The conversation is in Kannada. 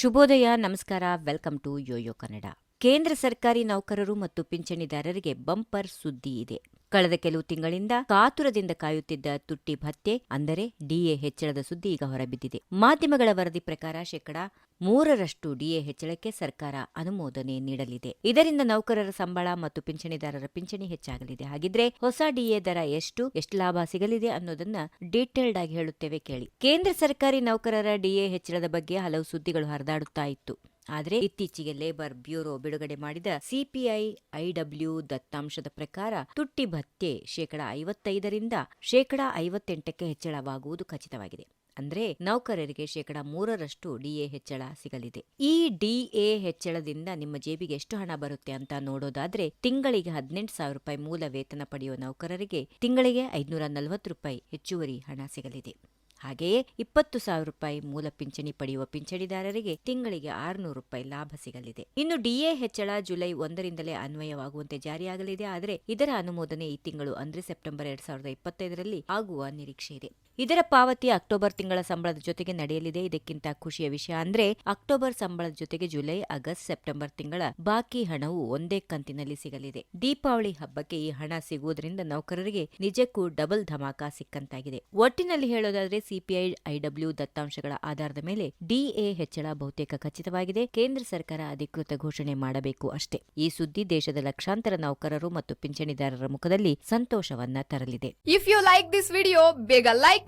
ಶುಭೋದಯ ನಮಸ್ಕಾರ ವೆಲ್ಕಮ್ ಟು ಯೋಯೋ ಕನ್ನಡ. ಕೇಂದ್ರ ಸರ್ಕಾರಿ ನೌಕರರು ಮತ್ತು ಪಿಂಚಣಿದಾರರಿಗೆ ಬಂಪರ್ ಸುದ್ದಿ ಇದೆ. ಕಳೆದ ಕೆಲವು ತಿಂಗಳಿಂದ ಕಾತುರದಿಂದ ಕಾಯುತ್ತಿದ್ದ ತುಟ್ಟಿ ಭತ್ಯೆ ಅಂದರೆ ಡಿಎ ಹೆಚ್ಚಳದ ಸುದ್ದಿ ಈಗ ಹೊರಬಿದ್ದಿದೆ. ಮಾಧ್ಯಮಗಳ ವರದಿ ಪ್ರಕಾರ ಶೇಕಡಾ ಮೂರರಷ್ಟು ಡಿಎ ಹೆಚ್ಚಳಕ್ಕೆ ಸರ್ಕಾರ ಅನುಮೋದನೆ ನೀಡಲಿದೆ. ಇದರಿಂದ ನೌಕರರ ಸಂಬಳ ಮತ್ತು ಪಿಂಚಣಿದಾರರ ಪಿಂಚಣಿ ಹೆಚ್ಚಾಗಲಿದೆ. ಹಾಗಿದ್ರೆ ಹೊಸ ಡಿಎ ದರ ಎಷ್ಟು ಎಷ್ಟು ಲಾಭ ಸಿಗಲಿದೆ ಅನ್ನೋದನ್ನ ಡೀಟೇಲ್ಡ್ ಆಗಿ ಹೇಳುತ್ತೇವೆ ಕೇಳಿ. ಕೇಂದ್ರ ಸರ್ಕಾರಿ ನೌಕರರ ಡಿಎ ಹೆಚ್ಚಳದ ಬಗ್ಗೆ ಹಲವು ಸುದ್ದಿಗಳು ಹರಿದಾಡುತ್ತಾ ಇತ್ತು. ಆದರೆ ಇತ್ತೀಚೆಗೆ ಲೇಬರ್ ಬ್ಯೂರೋ ಬಿಡುಗಡೆ ಮಾಡಿದ ಸಿಪಿಐ ಐಡಬ್ಲ್ಯೂ ದತ್ತಾಂಶದ ಪ್ರಕಾರ ತುಟ್ಟಿ ಭತ್ಯೆ ಶೇಕಡ ಐವತ್ತೈದರಿಂದ ಶೇಕಡ ಐವತ್ತೆಂಟಕ್ಕೆ ಹೆಚ್ಚಳವಾಗುವುದು ಖಚಿತವಾಗಿದೆ. ಅಂದ್ರೆ ನೌಕರರಿಗೆ ಶೇಕಡ ಮೂರರಷ್ಟು ಡಿಎ ಹೆಚ್ಚಳ ಸಿಗಲಿದೆ. ಈ ಡಿಎ ಹೆಚ್ಚಳದಿಂದ ನಿಮ್ಮ ಜೇಬಿಗೆ ಎಷ್ಟು ಹಣ ಬರುತ್ತೆ ಅಂತ ನೋಡೋದಾದ್ರೆ ತಿಂಗಳಿಗೆ ಹದಿನೆಂಟು ಸಾವಿರ ರೂಪಾಯಿ ಮೂಲ ವೇತನ ಪಡೆಯುವ ನೌಕರರಿಗೆ ತಿಂಗಳಿಗೆ ಐದುನೂರ ನಲವತ್ತು ರೂಪಾಯಿ ಹೆಚ್ಚುವರಿ ಹಣ ಸಿಗಲಿದೆ. ಹಾಗೆಯೇ ಇಪ್ಪತ್ತು ಸಾವಿರ ರೂಪಾಯಿ ಮೂಲ ಪಿಂಚಣಿ ಪಡೆಯುವ ಪಿಂಚಣಿದಾರರಿಗೆ ತಿಂಗಳಿಗೆ ಆರುನೂರು ರೂಪಾಯಿ ಲಾಭ ಸಿಗಲಿದೆ. ಇನ್ನು ಡಿಎ ಹೆಚ್ಚಳ ಜುಲೈ ಒಂದರಿಂದಲೇ ಅನ್ವಯವಾಗುವಂತೆ ಜಾರಿಯಾಗಲಿದೆ. ಆದರೆ ಇದರ ಅನುಮೋದನೆ ಈ ತಿಂಗಳು ಅಂದ್ರೆ ಸೆಪ್ಟೆಂಬರ್ ಎರಡ್ ಸಾವಿರದ ಇಪ್ಪತ್ತೈದರಲ್ಲಿ ಆಗುವ ನಿರೀಕ್ಷೆ ಇದೆ. ಇದರ ಪಾವತಿ ಅಕ್ಟೋಬರ್ ತಿಂಗಳ ಸಂಬಳದ ಜೊತೆಗೆ ನಡೆಯಲಿದೆ. ಇದಕ್ಕಿಂತ ಖುಷಿಯ ವಿಷಯ ಅಂದ್ರೆ ಅಕ್ಟೋಬರ್ ಸಂಬಳದ ಜೊತೆಗೆ ಜುಲೈ, ಆಗಸ್ಟ್, ಸೆಪ್ಟೆಂಬರ್ ತಿಂಗಳ ಬಾಕಿ ಹಣವು ಒಂದೇ ಕಂತಿನಲ್ಲಿ ಸಿಗಲಿದೆ. ದೀಪಾವಳಿ ಹಬ್ಬಕ್ಕೆ ಈ ಹಣ ಸಿಗುವುದರಿಂದ ನೌಕರರಿಗೆ ನಿಜಕ್ಕೂ ಡಬಲ್ ಧಮಾಕ ಸಿಕ್ಕಂತಾಗಿದೆ. ಒಟ್ಟಿನಲ್ಲಿ ಹೇಳೋದಾದ್ರೆ ಸಿಪಿಐ, ಐಡಬ್ಲ್ಯೂ ದತ್ತಾಂಶಗಳ ಆಧಾರದ ಮೇಲೆ ಡಿಎ ಹೆಚ್ಚಳ ಬಹುತೇಕ ಖಚಿತವಾಗಿದೆ. ಕೇಂದ್ರ ಸರ್ಕಾರ ಅಧಿಕೃತ ಘೋಷಣೆ ಮಾಡಬೇಕು ಅಷ್ಟೇ. ಈ ಸುದ್ದಿ ದೇಶದ ಲಕ್ಷಾಂತರ ನೌಕರರು ಮತ್ತು ಪಿಂಚಣಿದಾರರ ಮುಖದಲ್ಲಿ ಸಂತೋಷವನ್ನ ತರಲಿದೆ. If you like this video ಬೇಗ ಲೈಕ್